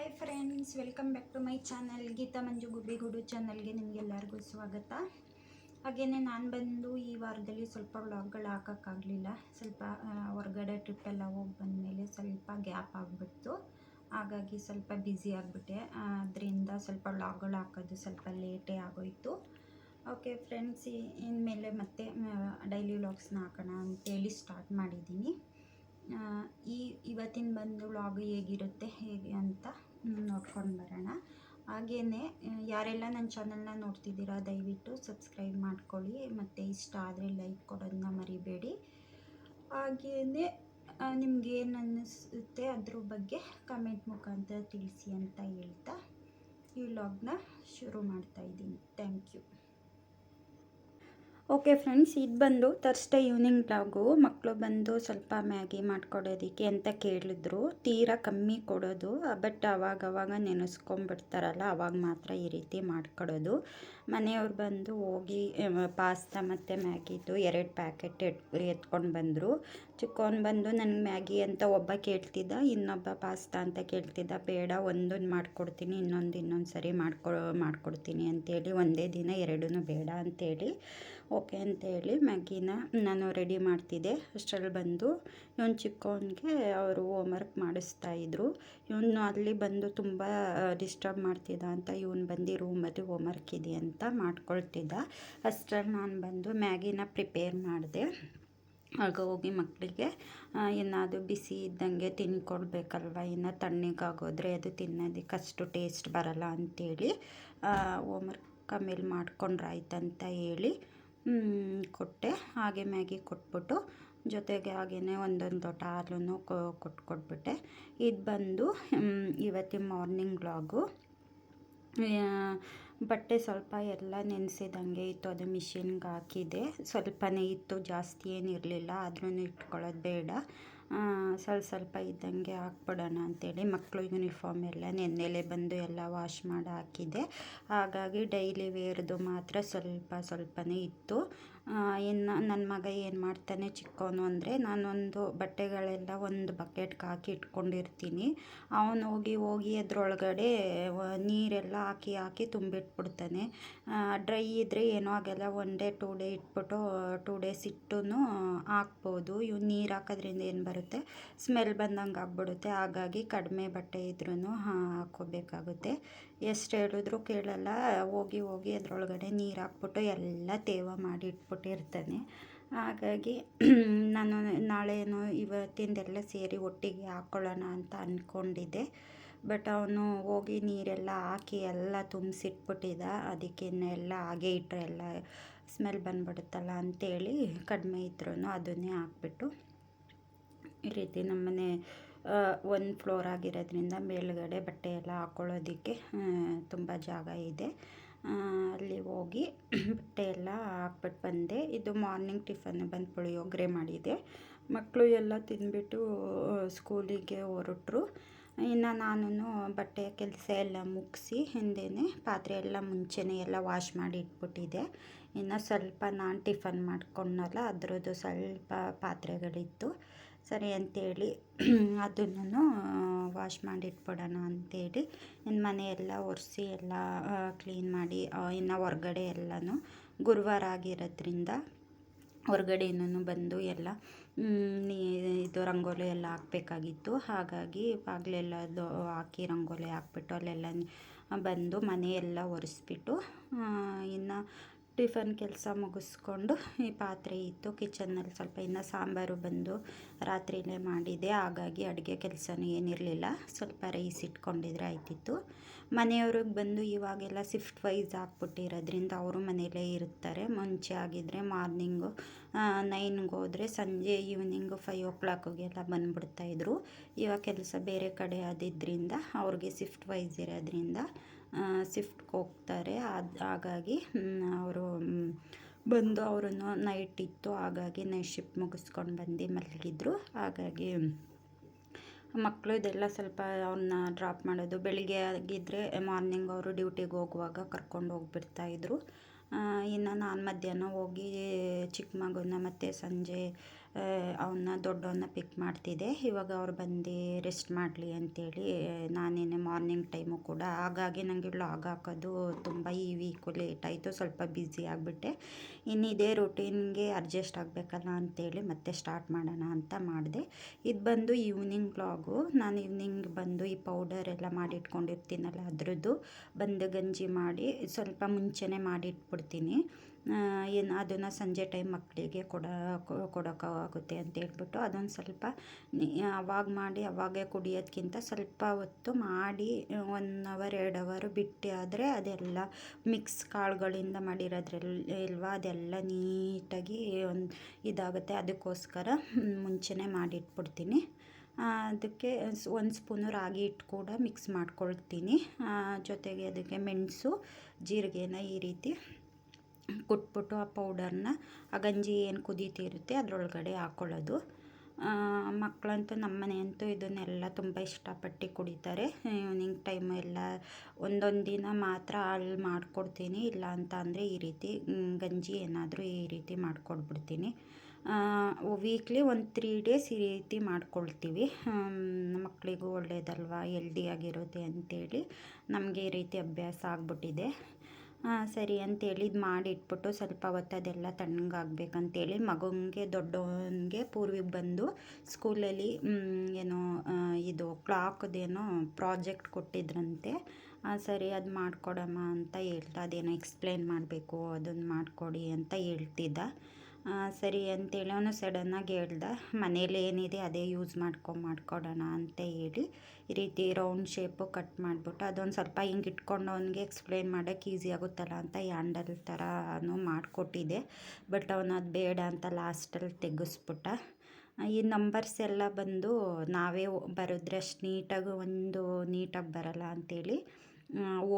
Hi friends welcome back to my channel Geetha Manju Gubbigudu ಚಾನಲ್ಗೆ ನಿಮಗೆಲ್ಲರಿಗೂ ಸ್ವಾಗತ. ಹಾಗೆಯೇ ನಾನು ಬಂದು ಈ ವಾರದಲ್ಲಿ ಸ್ವಲ್ಪ ವ್ಲಾಗ್ಗಳು ಹಾಕೋಕ್ಕಾಗಲಿಲ್ಲ. ಸ್ವಲ್ಪ ಹೊರಗಡೆ ಟ್ರಿಪ್ಪೆಲ್ಲ ಹೋಗಿ ಬಂದಮೇಲೆ ಸ್ವಲ್ಪ ಗ್ಯಾಪ್ ಆಗಿಬಿಡ್ತು. ಹಾಗಾಗಿ ಸ್ವಲ್ಪ ಬ್ಯುಸಿ ಆಗಿಬಿಟ್ಟೆ. ಅದರಿಂದ ಸ್ವಲ್ಪ ವ್ಲಾಗ್ಗಳು ಹಾಕೋದು ಸ್ವಲ್ಪ ಲೇಟೇ ಆಗೋಯಿತು. ಓಕೆ ಫ್ರೆಂಡ್ಸ್ ಇನ್ಮೇಲೆ ಮತ್ತೆ ಡೈಲಿ ವ್ಲಾಗ್ಸ್ನ ಹಾಕೋಣ ಅಂತೇಳಿ ಸ್ಟಾರ್ಟ್ ಮಾಡಿದ್ದೀನಿ. ಈ, ಇವತ್ತಿನ ಬಂದು ವ್ಲಾಗ್ ಹೇಗಿರುತ್ತೆ, ಹೇಗೆ ಅಂತ ನೋಡ್ಕೊಂಡು ಬರೋಣ. ಹಾಗೆಯೇ ಯಾರೆಲ್ಲ ನನ್ನ ಚಾನಲ್ನ ನೋಡ್ತಿದ್ದೀರಾ, ದಯವಿಟ್ಟು ಸಬ್ಸ್ಕ್ರೈಬ್ ಮಾಡ್ಕೊಳ್ಳಿ. ಮತ್ತು ಇಷ್ಟ ಆದರೆ ಲೈಕ್ ಕೊಡೋದನ್ನ ಮರಿಬೇಡಿ. ಹಾಗೆಯೇ ನಿಮ್ಗೆ ಏನು ಅನ್ನಿಸುತ್ತೆ ಅದ್ರ ಬಗ್ಗೆ ಕಮೆಂಟ್ ಮುಖಾಂತರ ತಿಳಿಸಿ ಅಂತ ಹೇಳ್ತಾ ಈ ವ್ಲಾಗ್ನ ಶುರು ಮಾಡ್ತಾ ಇದ್ದೀನಿ. ಥ್ಯಾಂಕ್ ಯು ಓಕೆ ಫ್ರೆಂಡ್ಸ್ ಇದು ಬಂದು ತರ್ಸ್ಡೇ ಈವ್ನಿಂಗ್ ಬ್ಲಾಗು ಮಕ್ಕಳು ಬಂದು ಸ್ವಲ್ಪ ಮ್ಯಾಗಿ ಮಾಡ್ಕೊಡೋದಕ್ಕೆ ಅಂತ ಕೇಳಿದ್ರು. ತೀರಾ ಕಮ್ಮಿ ಕೊಡೋದು. ಬಟ್ ಅವಾಗ ಅವಾಗ ನೆನೆಸ್ಕೊಂಬಿಡ್ತಾರಲ್ಲ ಅವಾಗ ಮಾತ್ರ ಈ ರೀತಿ ಮಾಡ್ಕೊಡೋದು. ಮನೆಯವ್ರು ಬಂದು ಹೋಗಿ ಪಾಸ್ತಾ ಮತ್ತು ಮ್ಯಾಗಿದು ಎರಡು ಪ್ಯಾಕೆಟ್ ಎಟ್, ಎತ್ಕೊಂಡು ಬಂದರು. ಚಿಕ್ಕವನು ಬಂದು ನನಗೆ ಮ್ಯಾಗಿ ಅಂತ ಒಬ್ಬ ಕೇಳ್ತಿದ್ದ, ಇನ್ನೊಬ್ಬ ಪಾಸ್ತಾ ಅಂತ ಕೇಳ್ತಿದ್ದ. ಬೇಡ, ಒಂದೊಂದು ಮಾಡ್ಕೊಡ್ತೀನಿ, ಇನ್ನೊಂದು ಇನ್ನೊಂದು ಸರಿ ಮಾಡ್ಕೊ, ಮಾಡಿಕೊಡ್ತೀನಿ ಅಂತೇಳಿ, ಒಂದೇ ದಿನ ಎರಡೂ ಬೇಡ ಅಂತೇಳಿ ಓಕೆ ಅಂತೇಳಿ ಮ್ಯಾಗಿನ ನಾನು ರೆಡಿ ಮಾಡ್ತಿದ್ದೆ. ಅಷ್ಟರಲ್ಲಿ ಬಂದು ಇವನು ಚಿಕ್ಕವನಿಗೆ ಅವರು ಹೋಮ್ವರ್ಕ್ ಮಾಡಿಸ್ತಾ ಇದ್ರು. ಇವನು ಅಲ್ಲಿ ಬಂದು ತುಂಬ ಡಿಸ್ಟರ್ಬ್ ಮಾಡ್ತಿದ್ದ ಅಂತ ಇವನು ಬಂದು ರೂಮಲ್ಲಿ ಹೋಮ್ವರ್ಕ್ ಇದೆ ಅಂತ ಮಾಡ್ಕೊಳ್ತಿದ್ದ. ಅಷ್ಟರಲ್ಲಿ ನಾನು ಬಂದು ಮ್ಯಾಗಿನ ಪ್ರಿಪೇರ್ ಮಾಡಿದೆ. ಆಗ ಹೋಗಿ ಮಕ್ಕಳಿಗೆ ಏನಾದರೂ ಬಿಸಿ ಇದ್ದಂಗೆ ತಿನ್ಕೊಡ್ಬೇಕಲ್ವ ಇನ್ನು ತಣ್ಣಗಾಗೋದ್ರೆ ಅದು ತಿನ್ನೋದಕ್ಕೆ ಅಷ್ಟು ಟೇಸ್ಟ್ ಬರಲ್ಲ ಅಂಥೇಳಿ ಹೋಮ್ವರ್ಕ್ ಆಮೇಲೆ ಮಾಡ್ಕೊಂಡ್ರಾಯ್ತಂತ ಹೇಳಿ ಕೊಟ್ಟೆ. ಹಾಗೆ ಮ್ಯಾಗಿ ಕೊಟ್ಬಿಟ್ಟು ಜೊತೆಗೆ ಹಾಗೆಯೇ ಒಂದೊಂದು ಲೋಟ ಹಾಲನ್ನು ಕೊಟ್ಟು ಕೊಟ್ಬಿಟ್ಟೆ ಇದು ಬಂದು ಇವತ್ತಿನ ಮಾರ್ನಿಂಗ್ ವ್ಲಾಗು ಬಟ್ಟೆ ಸ್ವಲ್ಪ ಎಲ್ಲ ನೆನೆಸಿದಂಗೆ ಇತ್ತು. ಅದು ಮಿಷಿನ್ಗೆ ಹಾಕಿದೆ ಸ್ವಲ್ಪನೇ ಇತ್ತು. ಜಾಸ್ತಿ ಏನಿರಲಿಲ್ಲ ಆದ್ರೂ ಇಟ್ಕೊಳ್ಳೋದು ಬೇಡ. ಸ್ವಲ್ಪ ಸ್ವಲ್ಪ ಇದ್ದಂಗೆ ಹಾಕ್ಬಿಡೋಣ ಅಂಥೇಳಿ ಮಕ್ಕಳು ಯೂನಿಫಾರ್ಮ್ ಎಲ್ಲ ನೆನ್ನೆಲೆ ಬಂದು ಎಲ್ಲ ವಾಶ್ ಮಾಡಿ ಹಾಕಿದೆ. ಹಾಗಾಗಿ ಡೈಲಿ ವೇರ್ದು ಮಾತ್ರ ಸ್ವಲ್ಪ ಸ್ವಲ್ಪನೇ ಇತ್ತು. ಇನ್ನು ನನ್ನ ಮಗ ಏನು ಮಾಡ್ತಾನೆ ಚಿಕ್ಕವನು ಅಂದರೆ ನಾನೊಂದು ಬಟ್ಟೆಗಳೆಲ್ಲ ಒಂದು ಬಕೆಟ್ಗೆ ಹಾಕಿ ಇಟ್ಕೊಂಡಿರ್ತೀನಿ. ಅವನು ಹೋಗಿ ಹೋಗಿ ಅದರೊಳಗಡೆ ನೀರೆಲ್ಲ ಹಾಕಿ ಹಾಕಿ ತುಂಬಿಟ್ಬಿಡ್ತಾನೆ. ಡ್ರೈ ಇದ್ದರೆ ಏನೋ ಆಗಲ್ಲ ಒನ್ ಡೇ, ಟೂ ಡೇ ಇಟ್ಬಿಟ್ಟು ಟೂ ಡೇಸ್ ಇಟ್ಟು ಹಾಕ್ಬೋದು. ಇವು ನೀರು ಹಾಕೋದ್ರಿಂದ ಏನು ಬರುತ್ತೆ? ಸ್ಮೆಲ್ ಬಂದಂಗೆ ಆಗ್ಬಿಡುತ್ತೆ. ಹಾಗಾಗಿ ಕಡಿಮೆ ಬಟ್ಟೆ ಇದ್ರೂ ಹಾಕೋಬೇಕಾಗುತ್ತೆ ಎಷ್ಟು ಹೇಳಿದ್ರು ಕೇಳಲ್ಲ. ಹೋಗಿ ಹೋಗಿ ಅದರೊಳಗಡೆ ನೀರು ಹಾಕ್ಬಿಟ್ಟು ಎಲ್ಲ ತೇವ ಮಾಡಿ ಇಟ್ಬಿಟ್ಟಿರ್ತಾನೆ ಹಾಗಾಗಿ ನಾನು ನಾಳೆನೋ ಇವತ್ತಿಂದೆಲ್ಲ ಸೇರಿ ಒಟ್ಟಿಗೆ ಹಾಕ್ಕೊಳ್ಳೋಣ ಅಂತ ಅಂದ್ಕೊಂಡಿದ್ದೆ ಬಟ್ ಅವನು ಹೋಗಿ ನೀರೆಲ್ಲ ಹಾಕಿ ಎಲ್ಲ ತುಂಬಿಸಿಟ್ಬಿಟ್ಟಿದ್ದ ಅದಕ್ಕೆ ಎಲ್ಲ ಹಾಗೆ ಇಟ್ಟರೆ ಎಲ್ಲ ಸ್ಮೆಲ್ ಬಂದ್ಬಿಡುತ್ತಲ್ಲ ಅಂಥೇಳಿ ಕಡಿಮೆ ಇದ್ರೂ ಅದನ್ನೇ ಹಾಕ್ಬಿಟ್ಟು ಈ ರೀತಿ ನಮ್ಮನೆ ಒಂದು ಫ್ಲೋರ್ ಆಗಿರೋದ್ರಿಂದ ಮೇಲುಗಡೆ ಬಟ್ಟೆ ಎಲ್ಲ ಹಾಕ್ಕೊಳ್ಳೋದಕ್ಕೆ ತುಂಬ ಜಾಗ ಇದೆ. ಅಲ್ಲಿ ಹೋಗಿ ಬಟ್ಟೆ ಎಲ್ಲ ಹಾಕ್ಬಿಟ್ಟು ಬಂದೆ. ಇದು ಮಾರ್ನಿಂಗ್ ಟಿಫನ್ ಬಂದು ಪುಳಿಯೋಗರೆ ಮಾಡಿದೆ. ಮಕ್ಕಳು ಎಲ್ಲ ತಿಂದ್ಬಿಟ್ಟು ಸ್ಕೂಲಿಗೆ ಹೊರಟ್ರು. ಇನ್ನು ನಾನು ಬಟ್ಟೆ ಕೆಲಸ ಎಲ್ಲ ಮುಗಿಸಿ ಹಿಂದೆಯೇ ಪಾತ್ರೆ ಎಲ್ಲ ಮುಂಚೆನೇ ಎಲ್ಲ ವಾಶ್ ಮಾಡಿ ಇಟ್ಬಿಟ್ಟಿದೆ. ಇನ್ನು ಸ್ವಲ್ಪ ನಾನು ಟಿಫನ್ ಮಾಡ್ಕೊಂಡಲ್ಲ ಅದರದ್ದು ಸ್ವಲ್ಪ ಪಾತ್ರೆಗಳಿತ್ತು. ಸರಿ ಅಂತೇಳಿ ಅದನ್ನು ವಾಶ್ ಮಾಡಿ ಇಟ್ಬಿಡೋಣ ಅಂತೇಳಿ ಇನ್ನು ಮನೆಯೆಲ್ಲ ಎಲ್ಲ ಒರೆಸಿ ಎಲ್ಲ ಕ್ಲೀನ್ ಮಾಡಿ ಇನ್ನು ಹೊರ್ಗಡೆ ಎಲ್ಲನೂ ಗುರುವಾರ ಆಗಿರೋದ್ರಿಂದ ಹೊರ್ಗಡೆನೂ ಬಂದು ಎಲ್ಲ ಇದು ರಂಗೋಲಿ ಎಲ್ಲ ಹಾಕಬೇಕಾಗಿತ್ತು. ಹಾಗಾಗಿ ಬಾಗಿಲೆಲ್ಲದು ಹಾಕಿ ರಂಗೋಲಿ ಹಾಕ್ಬಿಟ್ಟು ಅಲ್ಲೆಲ್ಲ ಬಂದು ಮನೆಯೆಲ್ಲ ಒರೆಸ್ಬಿಟ್ಟು ಇನ್ನು ಟಿಫನ್ ಕೆಲಸ ಮುಗಿಸ್ಕೊಂಡು ಈ ಪಾತ್ರೆ ಇತ್ತು. ಕಿಚನ್ನಲ್ಲಿ ಸ್ವಲ್ಪ ಇನ್ನು ಸಾಂಬಾರು ಬಂದು ರಾತ್ರಿಯೇ ಮಾಡಿದೆ. ಹಾಗಾಗಿ ಅಡುಗೆ ಕೆಲಸನೂ ಏನಿರಲಿಲ್ಲ. ಸ್ವಲ್ಪ ರೈಸ್ ಇಟ್ಕೊಂಡಿದ್ರೆ ಆಯ್ತಿತ್ತು. ಮನೆಯವ್ರಿಗೆ ಬಂದು ಇವಾಗೆಲ್ಲ ಶಿಫ್ಟ್ ವೈಸ್ ಹಾಕ್ಬಿಟ್ಟಿರೋದ್ರಿಂದ ಅವರು ಮನೆಯಲ್ಲೇ ಇರ್ತಾರೆ. ಮುಂಚೆ ಆಗಿದ್ದರೆ ಮಾರ್ನಿಂಗು ನೈನ್ಗೆ ಹೋದರೆ ಸಂಜೆ ಈವ್ನಿಂಗು ಫೈವ್ ಓ ಕ್ಲಾಕಿಗೆಲ್ಲ ಬಂದುಬಿಡ್ತಾಯಿದ್ರು ಇವಾಗ ಕೆಲಸ ಬೇರೆ ಕಡೆ ಆದಿದ್ದರಿಂದ ಅವ್ರಿಗೆ ಶಿಫ್ಟ್ ವೈಸ್ ಇರೋದ್ರಿಂದ ಶಿಫ್ಟ್ಗೆ ಹೋಗ್ತಾರೆ. ಅದು, ಹಾಗಾಗಿ ಅವರು ಬಂದು ಅವರನ್ನು ನೈಟ್ ಇತ್ತು. ಹಾಗಾಗಿ ನೈಟ್ ಶಿಫ್ಟ್ ಮುಗಿಸ್ಕೊಂಡು ಬಂದು ಮಲಗಿದ್ರು. ಹಾಗಾಗಿ ಮಕ್ಕಳು ಇದೆಲ್ಲ ಸ್ವಲ್ಪ ಅವ್ರನ್ನ ಡ್ರಾಪ್ ಮಾಡೋದು. ಬೆಳಿಗ್ಗೆ ಆಗಿದ್ದರೆ ಮಾರ್ನಿಂಗ್ ಅವರು ಡ್ಯೂಟಿಗೆ ಹೋಗುವಾಗ ಕರ್ಕೊಂಡು ಹೋಗ್ಬಿಡ್ತಾಯಿದ್ರು ಇನ್ನು ನಾನು ಮಧ್ಯಾಹ್ನ ಹೋಗಿ ಚಿಕ್ಕ ಮಗುನ ಮತ್ತು ಸಂಜೆ ಅವನ್ನ ದೊಡ್ಡವನ್ನ ಪಿಕ್ ಮಾಡ್ತಿದ್ದೆ. ಇವಾಗ ಅವ್ರು ಬಂದು ರೆಸ್ಟ್ ಮಾಡಲಿ ಅಂತೇಳಿ ನಾನೇನೆ ಮಾರ್ನಿಂಗ್ ಟೈಮು ಕೂಡ. ಹಾಗಾಗಿ ನನಗೆ ಲಾಗ್ ಹಾಕೋದು ತುಂಬ ಈ ವೀಕು ಲೇಟ್ ಆಯಿತು, ಸ್ವಲ್ಪ ಬ್ಯುಸಿ ಆಗಿಬಿಟ್ಟೆ. ಇನ್ನು ಇದೇ ರೂಟೀನ್ಗೆ ಅಡ್ಜಸ್ಟ್ ಆಗಬೇಕಲ್ಲ ಅಂತೇಳಿ ಮತ್ತೆ ಸ್ಟಾರ್ಟ್ ಮಾಡೋಣ ಅಂತ ಮಾಡಿದೆ. ಇದು ಬಂದು ಈವ್ನಿಂಗ್ ವ್ಲಾಗು ನಾನು ಈವ್ನಿಂಗ್ ಬಂದು ಈ ಪೌಡರ್ ಎಲ್ಲ ಮಾಡಿಟ್ಕೊಂಡಿರ್ತೀನಲ್ಲ ಅದರದ್ದು, ಬಂದು ಗಂಜಿ ಮಾಡಿ ಸ್ವಲ್ಪ ಮುಂಚೆನೇ ಮಾಡಿಟ್ಬಿಡ್ತೀನಿ. ಏನು ಅದನ್ನು ಸಂಜೆ ಟೈಮ್ ಮಕ್ಕಳಿಗೆ ಕೊಡೋ ಕೊಡೋಕ್ಕಾಗುತ್ತೆ ಅಂತ ಹೇಳ್ಬಿಟ್ಟು ಅದೊಂದು ಸ್ವಲ್ಪ ಅವಾಗ ಮಾಡಿ ಅವಾಗೇ ಕುಡಿಯೋದ್ಕಿಂತ ಸ್ವಲ್ಪ ಹೊತ್ತು ಮಾಡಿ ಒನ್ ಅವರ್ ಎರಡು ಅವರ್ ಬಿಟ್ಟು ಆದರೆ ಅದೆಲ್ಲ ಮಿಕ್ಸ್ ಕಾಳುಗಳಿಂದ ಮಾಡಿರೋದ್ರಲ್ಲಿ ಇಲ್ವಾ, ಅದೆಲ್ಲ ನೀಟಾಗಿ ಒಂದು ಇದಾಗುತ್ತೆ. ಅದಕ್ಕೋಸ್ಕರ ಮುಂಚೆನೇ ಮಾಡಿಟ್ಬಿಡ್ತೀನಿ. ಅದಕ್ಕೆ ಒಂದು ಸ್ಪೂನು ರಾಗಿ ಹಿಟ್ಟು ಕೂಡ ಮಿಕ್ಸ್ ಮಾಡ್ಕೊಳ್ತೀನಿ. ಜೊತೆಗೆ ಅದಕ್ಕೆ ಮೆಣಸು, ಜೀರಿಗೆನ ಈ ರೀತಿ ಕುಟ್ಬಿಟ್ಟು ಆ ಪೌಡರ್ನ ಆ ಗಂಜಿ ಏನು ಕುದೀತಿರುತ್ತೆ ಅದರೊಳಗಡೆ ಹಾಕ್ಕೊಳ್ಳೋದು ಮಕ್ಕಳಂತೂ ನಮ್ಮ ಮನೆಯಂತೂ ಇದನ್ನೆಲ್ಲ ತುಂಬ ಇಷ್ಟಪಟ್ಟು ಕುಡಿತಾರೆ. ಈವ್ನಿಂಗ್ ಟೈಮ್ ಎಲ್ಲ ಒಂದೊಂದು ದಿನ ಮಾತ್ರ ಅಲ್ಲಿ ಮಾಡಿಕೊಡ್ತೀನಿ ಇಲ್ಲ ಅಂತ ಅಂದರೆ ಈ ರೀತಿ ಗಂಜಿ ಏನಾದರೂ ಈ ರೀತಿ ಮಾಡಿಕೊಡ್ಬಿಡ್ತೀನಿ. ವೀಕ್ಲಿ ಒಂದು ತ್ರೀ ಡೇಸ್ ಈ ರೀತಿ ಮಾಡ್ಕೊಳ್ತೀವಿ. ಮಕ್ಕಳಿಗೂ ಒಳ್ಳೆಯದಲ್ವ ಎಲ್ದಿಯಾಗಿರುತ್ತೆ ಅಂತೇಳಿ ನಮಗೆ ಈ ರೀತಿ ಅಭ್ಯಾಸ ಆಗ್ಬಿಟ್ಟಿದೆ. ಸರಿ ಅಂತೇಳಿ ಇದು ಮಾಡಿಟ್ಬಿಟ್ಟು ಸ್ವಲ್ಪ ಹೊತ್ತು ಅದೆಲ್ಲ ತಣ್ಣಗಾಗ್ಬೇಕಂತೇಳಿ ಮಗನಿಗೆ ದೊಡ್ಡವನಿಗೆ ಪೂರ್ವಿಗೆ ಬಂದು ಸ್ಕೂಲಲ್ಲಿ ಏನೋ ಇದು ಕ್ಲಾಕ್ದೇನೋ ಪ್ರಾಜೆಕ್ಟ್ ಕೊಟ್ಟಿದ್ರಂತೆ. ಸರಿ ಅದು ಮಾಡಿಕೊಡಮ್ಮ ಅಂತ ಹೇಳ್ತಾ ಅದೇನೋ ಎಕ್ಸ್ಪ್ಲೇನ್ ಮಾಡಬೇಕು ಅದನ್ನು ಮಾಡಿಕೊಡಿ ಅಂತ ಹೇಳ್ತಿದ್ದ. ಸರಿ ಅಂತೇಳಿ ಅವನು ಸಡನ್ನಾಗಿ ಹೇಳ್ದ, ಮನೇಲಿ ಏನಿದೆ ಅದೇ ಯೂಸ್ ಮಾಡ್ಕೊಂಡು ಮಾಡ್ಕೊಡೋಣ ಅಂತ ಹೇಳಿ, ಈ ರೀತಿ ರೌಂಡ್ ಶೇಪು ಕಟ್ ಮಾಡಿಬಿಟ್ಟು ಅದೊಂದು ಸ್ವಲ್ಪ ಹಿಂಗೆ ಇಟ್ಕೊಂಡು ಅವನಿಗೆ ಎಕ್ಸ್ಪ್ಲೇನ್ ಮಾಡೋಕ್ಕೆ ಈಸಿ ಆಗುತ್ತಲ್ಲ ಅಂತ ಹ್ಯಾಂಡಲ್ ಥರನೂ ಮಾಡಿಕೊಟ್ಟಿದ್ದೆ ಬಟ್ ಅವನು ಅದು ಬೇಡ ಅಂತ ಲಾಸ್ಟಲ್ಲಿ ತೆಗೆಸ್ಬಿಟ್ಟ. ಈ ನಂಬರ್ಸ್ ಎಲ್ಲ ಬಂದು ನಾವೇ ಬರೆದ್ರಷ್ಟು ನೀಟಾಗಿ ಒಂದು ನೀಟಾಗಿ ಬರಲ್ಲ ಅಂಥೇಳಿ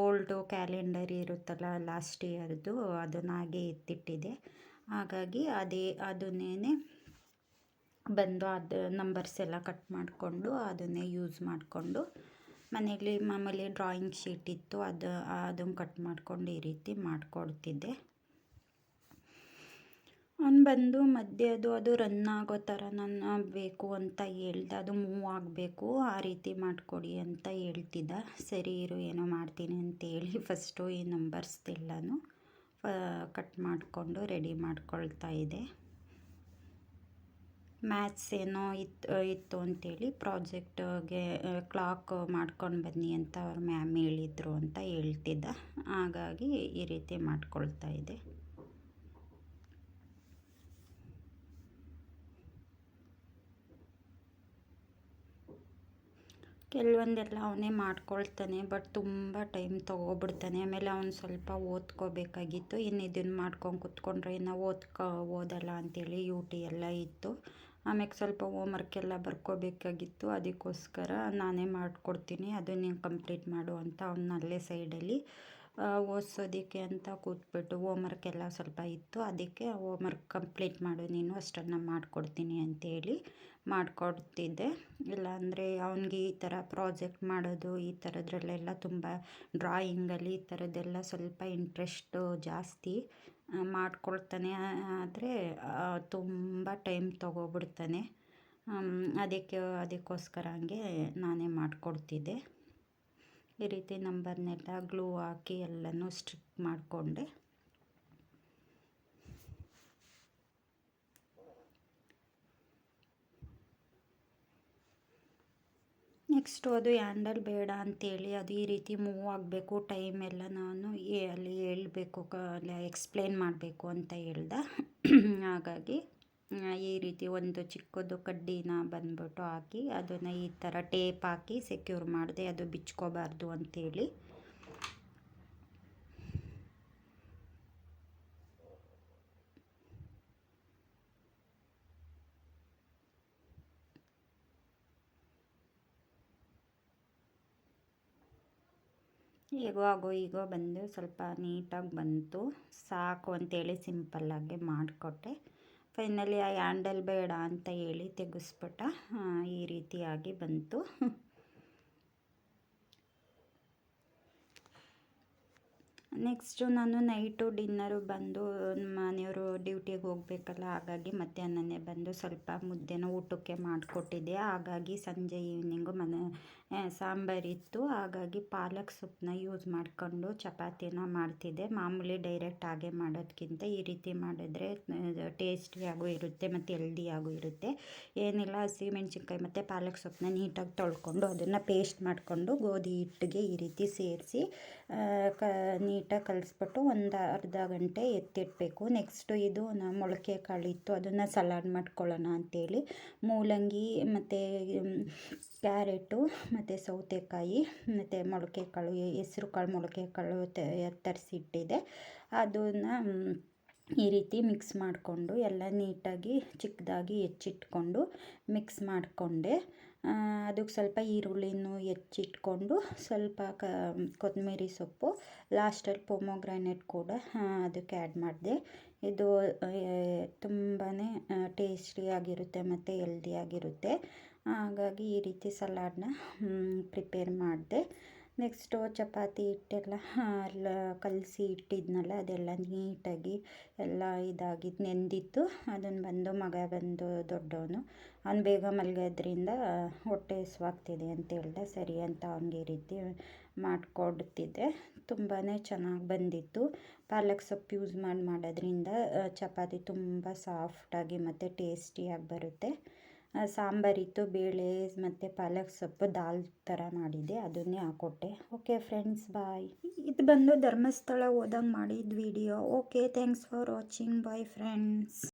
ಓಲ್ಡು ಕ್ಯಾಲೆಂಡರ್ ಇರುತ್ತಲ್ಲ ಲಾಸ್ಟ್ ಇಯರ್ದು ಅದನ್ನ ಹಾಗೆ ಎತ್ತಿಟ್ಟಿದೆ. ಹಾಗಾಗಿ ಅದೇ ಅದನ್ನೇ ಬಂದು ಅದು ನಂಬರ್ಸ್ ಎಲ್ಲ ಕಟ್ ಮಾಡಿಕೊಂಡು ಅದನ್ನೇ ಯೂಸ್ ಮಾಡಿಕೊಂಡು ಮನೆಯಲ್ಲಿ ಮಾಮೂಲಿ ಡ್ರಾಯಿಂಗ್ ಶೀಟ್ ಇತ್ತು, ಅದು, ಅದನ್ನು ಕಟ್ ಮಾಡಿಕೊಂಡು ಈ ರೀತಿ ಮಾಡಿಕೊಡ್ತಿದ್ದೆ ಅವ್ನು ಬಂದು ಮಧ್ಯದು ಅದು ರನ್ ಆಗೋ ಥರ ನಾನು ಬೇಕು ಅಂತ ಹೇಳ್ದೆ, ಅದು ಮೂವ್ ಆಗಬೇಕು, ಆ ರೀತಿ ಮಾಡಿಕೊಡಿ ಅಂತ ಹೇಳ್ತಿದ್ದ. ಸರಿ ಇರು, ಏನೋ ಮಾಡ್ತೀನಿ ಅಂತೇಳಿ ಫಸ್ಟು ಈ ನಂಬರ್ಸ್ದೆಲ್ಲನೂ ಕಟ್ ಮಾಡಿಕೊಂಡು ರೆಡಿ ಮಾಡ್ಕೊಳ್ತಾ ಇದೆ. ಮ್ಯಾಥ್ಸ್ ಏನೋ ಇತ್ತು ಇತ್ತು ಅಂತೇಳಿ ಪ್ರಾಜೆಕ್ಟ್ಗೆ, ಕ್ಲಾಕ್ ಮಾಡ್ಕೊಂಡು ಬನ್ನಿ ಅಂತ ಅವ್ರು ಮ್ಯಾಮ್ ಹೇಳಿದ್ರು ಅಂತ ಹೇಳ್ತಿದ್ದ. ಹಾಗಾಗಿ ಈ ರೀತಿ ಮಾಡ್ಕೊಳ್ತಾ ಇದೆ. ಕೆಲವೊಂದೆಲ್ಲ ಅವನೇ ಮಾಡ್ಕೊಳ್ತಾನೆ ಬಟ್ ತುಂಬ ಟೈಮ್ ತೊಗೊಬಿಡ್ತಾನೆ. ಆಮೇಲೆ ಅವ್ನು ಸ್ವಲ್ಪ ಓದ್ಕೋಬೇಕಾಗಿತ್ತು. ಇನ್ನು ಇದನ್ನು ಮಾಡ್ಕೊಂಡು ಕೂತ್ಕೊಂಡ್ರೆ ಇನ್ನು ಓದ್ಕೊ, ಓದಲ್ಲ ಅಂತೇಳಿ ಯು ಟಿ ಎಲ್ಲ ಇತ್ತು. ಆಮೇಲೆ ಸ್ವಲ್ಪ ಹೋಮ್ವರ್ಕ್ ಎಲ್ಲ ಬರ್ಕೋಬೇಕಾಗಿತ್ತು. ಅದಕ್ಕೋಸ್ಕರ ನಾನೇ ಮಾಡಿಕೊಡ್ತೀನಿ. ಅದು ನೀನು ಕಂಪ್ಲೀಟ್ ಮಾಡು ಅಂತ ಅವ್ನು ಅಲ್ಲೇ ಸೈಡಲ್ಲಿ ಓದಿಸೋದಕ್ಕೆ ಅಂತ ಕೂತ್ಬಿಟ್ಟು ಹೋಮ್ವರ್ಕ್ ಎಲ್ಲ ಸ್ವಲ್ಪ ಇತ್ತು. ಅದಕ್ಕೆ ಹೋಮ್ವರ್ಕ್ ಕಂಪ್ಲೀಟ್ ಮಾಡು, ನೀನು ಅಷ್ಟನ್ನು ಮಾಡಿಕೊಡ್ತೀನಿ ಅಂತೇಳಿ ಮಾಡಿಕೊಡ್ತಿದ್ದೆ. ಇಲ್ಲಾಂದರೆ ಅವನಿಗೆ ಈ ಥರ ಪ್ರಾಜೆಕ್ಟ್ ಮಾಡೋದು, ಈ ಥರದ್ರಲ್ಲೆಲ್ಲ ತುಂಬ ಡ್ರಾಯಿಂಗಲ್ಲಿ ಈ ಥರದ್ದೆಲ್ಲ ಸ್ವಲ್ಪ ಇಂಟ್ರೆಸ್ಟು ಜಾಸ್ತಿ ಮಾಡ್ಕೊಳ್ತಾನೆ. ಆದರೆ ತುಂಬ ಟೈಮ್ ತೊಗೊಬಿಡ್ತಾನೆ ಅದಕ್ಕೆ, ಅದಕ್ಕೋಸ್ಕರ ಹಂಗೆ ನಾನೇ ಮಾಡಿಕೊಡ್ತಿದ್ದೆ. ಈ ರೀತಿ ನಂಬರ್ನೆಲ್ಲ ಗ್ಲೂ ಹಾಕಿ ಎಲ್ಲನೂ ಸ್ಟಿಕ್ ಮಾಡಿಕೊಂಡೆ. ನೆಕ್ಸ್ಟು ಅದು ಹ್ಯಾಂಡಲ್ ಬೇಡ ಅಂತೇಳಿ ಅದು ಈ ರೀತಿ ಮೂವ್ ಆಗಬೇಕು ಟೈಮೆಲ್ಲ ನಾನು ಅಲ್ಲಿ ಹೇಳಬೇಕು ಎಕ್ಸ್ಪ್ಲೇನ್ ಮಾಡಬೇಕು ಅಂತ ಹೇಳ್ದೆ. ಹಾಗಾಗಿ ಈ ರೀತಿ ಒಂದು ಚಿಕ್ಕದು ಕಡ್ಡಿನ ಬಂದ್ಬಿಟ್ಟು ಹಾಕಿ ಅದನ್ನು ಈ ಥರ ಟೇಪ್ ಹಾಕಿ ಸೆಕ್ಯೂರ್ ಮಾಡಿದೆ, ಅದು ಬಿಚ್ಕೋಬಾರ್ದು ಅಂಥೇಳಿ ಹೇಗೋ ಆಗೋ, ಈಗೋ ಬಂದು ಸ್ವಲ್ಪ ನೀಟಾಗಿ ಬಂತು. ಸಾಕು ಅಂತೇಳಿ ಸಿಂಪಲ್ಲಾಗೆ ಮಾಡಿಕೊಟ್ಟೆ. ಫೈನಲಿ ಆ ಹ್ಯಾಂಡಲ್ ಬೇಡ ಅಂತ ಹೇಳಿ ತೆಗೆಸ್ಬಿಟ್ಟ ಈ ರೀತಿಯಾಗಿ ಬಂತು. ನೆಕ್ಸ್ಟು ನಾನು ನೈಟು ಡಿನ್ನರು ಬಂದು ಮನೆಯವರು ಡ್ಯೂಟಿಗೆ ಹೋಗಬೇಕಲ್ಲ, ಹಾಗಾಗಿ ಮಧ್ಯಾಹ್ನನೇ ಬಂದು ಸ್ವಲ್ಪ ಮುದ್ದೆನ ಊಟಕ್ಕೆ ಮಾಡಿಕೊಟ್ಟಿದ್ದೆ. ಹಾಗಾಗಿ ಸಂಜೆ ಈವ್ನಿಂಗು ಮನೆ ಸಾಂಬಾರಿತ್ತು ಹಾಗಾಗಿ ಪಾಲಕ್ ಸೊಪ್ಪನ್ನ ಯೂಸ್ ಮಾಡಿಕೊಂಡು ಚಪಾತಿನ ಮಾಡ್ತಿದ್ದೆ. ಮಾಮೂಲಿ ಡೈರೆಕ್ಟ್ ಹಾಗೆ ಮಾಡೋದಕ್ಕಿಂತ ಈ ರೀತಿ ಮಾಡಿದ್ರೆ ಟೇಸ್ಟಿಯಾಗೂ ಇರುತ್ತೆ ಮತ್ತು ಹೆಲ್ದಿಯಾಗೂ ಇರುತ್ತೆ. ಏನಿಲ್ಲ, ಹಸಿಮೆಣ್ಸಿನ್ಕಾಯಿ ಮತ್ತು ಪಾಲಕ್ ಸೊಪ್ಪನ್ನ ನೀಟಾಗಿ ತೊಳ್ಕೊಂಡು ಅದನ್ನು ಪೇಸ್ಟ್ ಮಾಡಿಕೊಂಡು ಗೋಧಿ ಹಿಟ್ಟಿಗೆ ಈ ರೀತಿ ಸೇರಿಸಿ ಕ, ನೀಟಾಗಿ ಕಲಿಸ್ಬಿಟ್ಟು ಒಂದು ಅರ್ಧ ಗಂಟೆ ಎತ್ತಿಡಬೇಕು. ನೆಕ್ಸ್ಟು ಇದು ನಾ, ಮೊಳಕೆ ಕಾಳಿತ್ತು ಅದನ್ನು ಸಲಾಡ್ ಮಾಡ್ಕೊಳ್ಳೋಣ ಅಂಥೇಳಿ ಮೂಲಂಗಿ ಮತ್ತು ಕ್ಯಾರೆಟು ಮತ್ತು ಸೌತೆಕಾಯಿ, ಮತ್ತು ಮೊಳಕೆ ಕಾಳು ಹೆಸ್ರು ಕಾಳು ಮೊಳಕೆ ಕಾಳು ತರಿಸಿಟ್ಟಿದ್ದೆ ಅದನ್ನು ಈ ರೀತಿ ಮಿಕ್ಸ್ ಮಾಡಿಕೊಂಡು ಎಲ್ಲ ನೀಟಾಗಿ ಚಿಕ್ಕದಾಗಿ ಹೆಚ್ಚಿಟ್ಕೊಂಡು ಮಿಕ್ಸ್ ಮಾಡಿಕೊಂಡೆ. ಅದಕ್ಕೆ ಸ್ವಲ್ಪ ಈರುಳ್ಳಿನೂ ಹೆಚ್ಚಿಟ್ಕೊಂಡು ಸ್ವಲ್ಪ ಕ, ಕೊತ್ತಂಬರಿ ಸೊಪ್ಪು ಲಾಸ್ಟಲ್ಲಿ ಪೊಮೊಗ್ರಾನೇಟ್ ಕೂಡ ಅದಕ್ಕೆ ಆ್ಯಡ್ ಮಾಡಿದೆ. ಇದು ತುಂಬಾ ಟೇಸ್ಟಿಯಾಗಿರುತ್ತೆ ಮತ್ತು ಹೆಲ್ದಿಯಾಗಿರುತ್ತೆ ಹಾಗಾಗಿ ಈ ರೀತಿ ಸಲಾಡನ್ನ ಪ್ರಿಪೇರ್ ಮಾಡಿದೆ. ನೆಕ್ಸ್ಟು ಚಪಾತಿ ಹಿಟ್ಟೆಲ್ಲ ಎಲ್ಲ ಕಲಸಿ ಇಟ್ಟಿದ್ನಲ್ಲ, ಅದೆಲ್ಲ ನೀಟಾಗಿ ಎಲ್ಲ ಇದಾಗಿ ನೆಂದಿತ್ತು. ಅದನ್ನು ಬಂದು ಮಗ ಬಂದು ದೊಡ್ಡವನು. ಅವ್ನು ಬೇಗ ಮಲಗೋದ್ರಿಂದ ಹೊಟ್ಟೆ ಹಸ್ವಾಗ್ತಿದೆ ಅಂತ ಹೇಳ್ದೆ, ಸರಿ ಅಂತ ಅವ್ನಿಗೆ ರೀತಿ ಮಾಡಿಕೊಡ್ತಿದ್ದೆ. ತುಂಬಾ ಚೆನ್ನಾಗಿ ಬಂದಿತ್ತು. ಪಾಲಕ್ ಸೊಪ್ಪು ಯೂಸ್ ಮಾಡಿ, ಮಾಡೋದ್ರಿಂದ ಚಪಾತಿ ತುಂಬ ಸಾಫ್ಟಾಗಿ ಮತ್ತು ಟೇಸ್ಟಿಯಾಗಿ ಬರುತ್ತೆ. ಸಾಂಬಾರಿತ್ತು ಬೇಳೆ, ಮತ್ತು ಪಾಲಕ್ ಸೊಪ್ಪು, ದಾಲ್ ಥರ ಮಾಡಿದ್ದೆ. ಅದನ್ನೇ ಹಾಕ್ಕೊಟ್ಟೆ ಓಕೆ ಫ್ರೆಂಡ್ಸ್ ಬಾಯ್ ಇದು ಬಂದು ಧರ್ಮಸ್ಥಳ ಹೋದಾಗ ಮಾಡಿದ video okay thanks for watching bye friends